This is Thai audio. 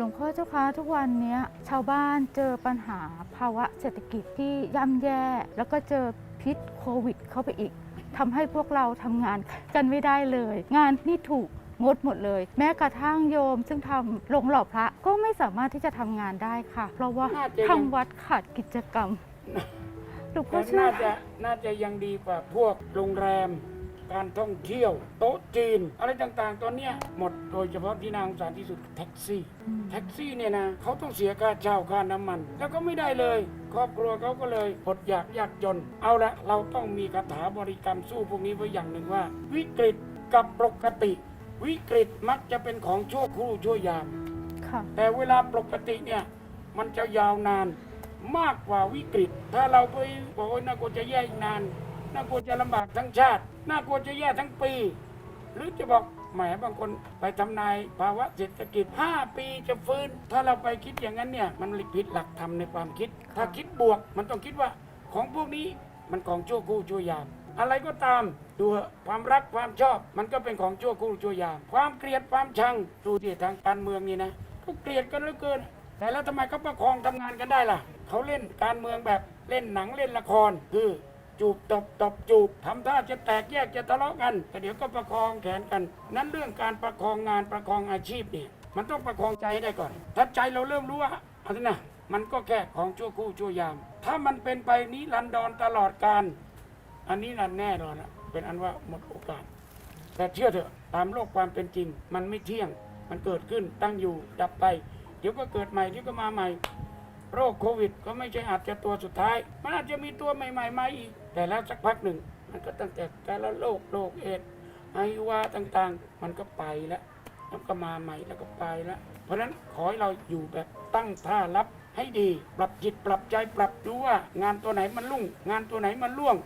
ลวงพ่อเจ้าคะทุกวันนี้ชาวบ้านเจอปัญหาภาวะเศรษฐกิจที่ย่ำแย่ แล้วก็เจอพิษโควิดเข้าไปอีกทำให้พวกเราทำงานกันไม่ได้เลย งานนี่ถูกงดหมดเลย แม้กระทั่งโยม ซึ่งทำโรงหล่อพระก็ไม่สามารถที่จะทำงานได้ค่ะ เพราะว่าาทางวัดขาดกิจกรรมหนูก็แต่เชื่อน่าจะน่าจะยังดีกว่าพวกโรงแรม การท่องเที่ยวโต๊ะจีน อะไรต่างๆ ตอนเนี้ยหมดโดยเฉพาะที่นางสารที่สุดแท็กซี่อืมแท็กซี่เนี่ยนะเขาต้องเสียค่าเช่าค่าน้ำมัน แล้วก็ไม่ได้เลย ครอบครัวเขาก็เลยอดอยากยากจน เอาละเราต้องมีคาถาบริกรรมสู้พวกนี้ไว้อย่างหนึ่งว่า วิกฤตกับปกติ วิกฤตมักจะเป็นของชั่วครู่ชั่วยามค่ะแต่เวลาปกติเนี่ยมันจะยาวนานมากกว่าวิกฤต ถ้าเราไปบอกว่าน่ากลัวจะแย่อีกนาน น่ากลัวจะลำบากทั้งชาติ น่ากลัวจะแย่ทั้งปี หรือจะบอกแหมบางคนไปทำนายภาวะเศรษฐกิจ 5 ปีจะฟื้น ถ้าเราไปคิดอย่างนั้นเนี่ย มันผิดหลักธรรมในความคิด ถ้าคิดบวก มันต้องคิดว่าของพวกนี้มันของชั่วครู่ชั่วยาม อะไรก็ตามดูความรักความชอบ มันก็เป็นของชั่วครู่ชั่วยาม ความเกลียดความชังดูที่ทางการเมืองนี่นะก็เกลียดกันเหลือเกิน แต่แล้วทำไมเขาประคองทำงานกันได้ล่ะเขาเล่นการเมืองแบบเล่นหนังเล่นละครคือ จูบตบตบจูบทำท่าจะแตกแยกจะทะเลาะกันแต่เดี๋ยวก็ประคองแขนกัน นั้นเรื่องการประคองงานประคองอาชีพเนี่ยมันต้องประคองใจให้ได้ก่อน ถ้าใจเราเริ่มรู้ว่าเอาเถอะนะมันก็แค่ของชั่วครู่ชั่วยาม ถ้ามันเป็นไปนี้รันดรตลอดการ อันนี้นั่นแน่นอนละเป็นอันว่าหมดโอกาส แต่เชื่อเถอะตามโลกความเป็นจริง มันไม่เที่ยง มันเกิดขึ้นตั้งอยู่ดับไป เดี๋ยวก็เกิดใหม่เดี๋ยวก็มาใหม่ โรคโควิด ก็ไม่ใช่อาจจะตัวสุดท้าย มันอาจจะมีตัวใหม่ๆมาอีก แต่แล้วสักพักหนึ่ง มันก็ตั้งแต่แต่ละโรคโรคเอดส์ไอวาต่างๆ มันก็ไปแล้วแล้วก็มาใหม่แล้วก็ไปแล้ว เพราะฉะนั้นขอให้เราอยู่แบบตั้งท่ารับให้ดี ปรับจิตปรับใจปรับดูว่างานตัวไหนมันลุ่ง งานตัวไหนมันล่วง